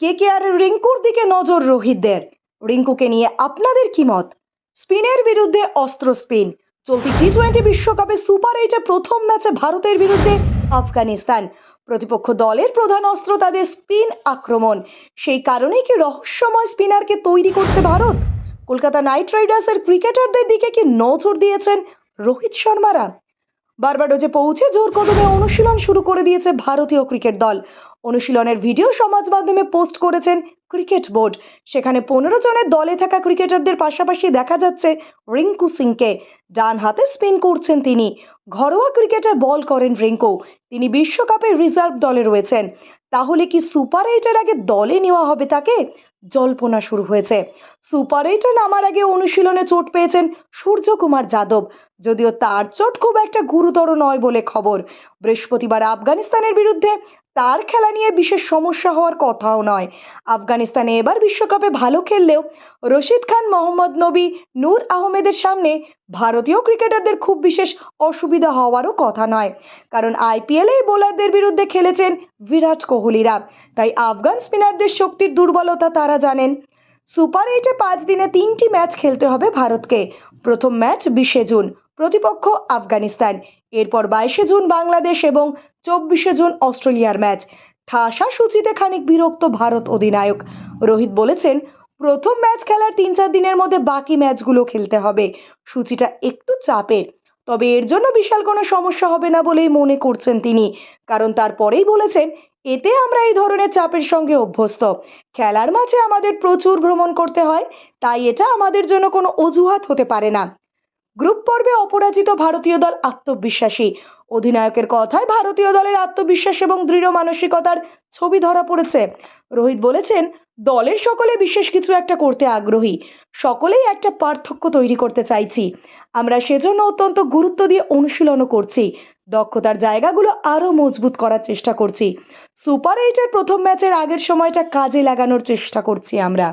কে কে আর রিঙ্কুর দিকে নজর রোহিতদের রিঙ্কুকে নিয়ে আপনাদের কি মত? স্পিনের বিরুদ্ধে অস্ত্র স্পিন। চলতি টি টোয়েন্টি বিশ্বকাপে সুপার এইটে প্রথম ম্যাচে ভারতের বিরুদ্ধে আফগানিস্তান। প্রতিপক্ষ দলের প্রধান অস্ত্র তাদের স্পিন আক্রমণ। সেই কারণেই কি রহস্যময় স্পিনারকে তৈরি করছে ভারত? কলকাতা নাইট রাইডার্সের ক্রিকেটারদের দিকে কি নজর দিয়েছেন রোহিত শর্মারা? বারবাডোজে পৌঁছে জোর কদমে অনুশীলন শুরু করে দিয়েছে ভারতীয় ক্রিকেট দল। অনুশীলনের ভিডিও সমাজ মাধ্যমে পোস্ট করেছেন ক্রিকেট বোর্ড। সেখানে পনেরো জনের দলে থাকা ক্রিকেটারদের পাশাপাশি দেখা যাচ্ছে রিঙ্কু সিংকে। ডান হাতে স্পিন করছেন তিনি। ঘরোয়া ক্রিকেটে বল করেন রিঙ্কু। তিনি বিশ্বকাপের রিজার্ভ দলে রয়েছেন। তাহলে কি সুপার এইটের আগে দলে নেওয়া হবে তাকে? জল্পনা শুরু হয়েছে। সুপার এইটে নামার আগে অনুশীলনে চোট পেয়েছেন সূর্যকুমার যাদব। যদিও তার চোট খুব একটা গুরুতর নয় বলে খবর। বৃহস্পতিবার আফগানিস্তানের বিরুদ্ধে তার খেলা নিয়ে বিশেষ সমস্যা হওয়ার কথাও নয়। আফগানিস্তানে এবার বিশ্বকাপে ভালো খেললেও রশিদ খান, মোহাম্মদ নবী, নূর আহমেদের সামনে ভারতীয় ক্রিকেটারদের খুব বিশেষ অসুবিধা হওয়ারও কথা নয়। কারণ আইপিএলে এই বোলারদের বিরুদ্ধে খেলেছেন বিরাট কোহলিরা। তাই আফগান স্পিনারদের শক্তির দুর্বলতা তারা জানেন। সুপার এইটে পাঁচ দিনে তিনটি ম্যাচ খেলতে হবে ভারতকে। প্রথম ম্যাচ বিশে জুন। প্রতিপক্ষ আফগানিস্তান। এরপর বাইশে জুন বাংলাদেশ এবং চব্বিশে জুন অস্ট্রেলিয়ার ম্যাচ। ঠাসা সূচিতে খানিক বিরক্ত ভারত অধিনায়ক। রোহিত বলেছেন, প্রথম ম্যাচ খেলার তিন চার দিনের মধ্যে বাকি ম্যাচগুলো খেলতে হবে। সূচিটা একটু চাপের। তবে এর জন্য বিশাল কোনো সমস্যা হবে না বলেই মনে করছেন তিনি। কারণ তারপরেই বলেছেন, এতে আমরা এই ধরনের চাপের সঙ্গে অভ্যস্ত। খেলার মাঝে আমাদের প্রচুর ভ্রমণ করতে হয়, তাই এটা আমাদের জন্য কোনো অজুহাত হতে পারে না। গ্রুপ পর্বে অপরাজিত ভারতীয় দল আত্মবিশ্বাসী। অধিনায়কের কথায় ভারতীয় দলের আত্মবিশ্বাস এবং দৃঢ় মানসিকতার ছবি ধরা পড়েছে। রোহিত বলেছেন, দলের সকলে বিশেষ কিছু একটা করতে আগ্রহী। সকলেই একটা পার্থক্য তৈরি করতে চাইছি। আমরা সেজন্য অত্যন্ত গুরুত্ব দিয়ে অনুশীলনও করছি। দক্ষতার জায়গাগুলো আরও মজবুত করার চেষ্টা করছি। সুপার এইটের প্রথম ম্যাচের আগের সময়টা কাজে লাগানোর চেষ্টা করছি আমরা।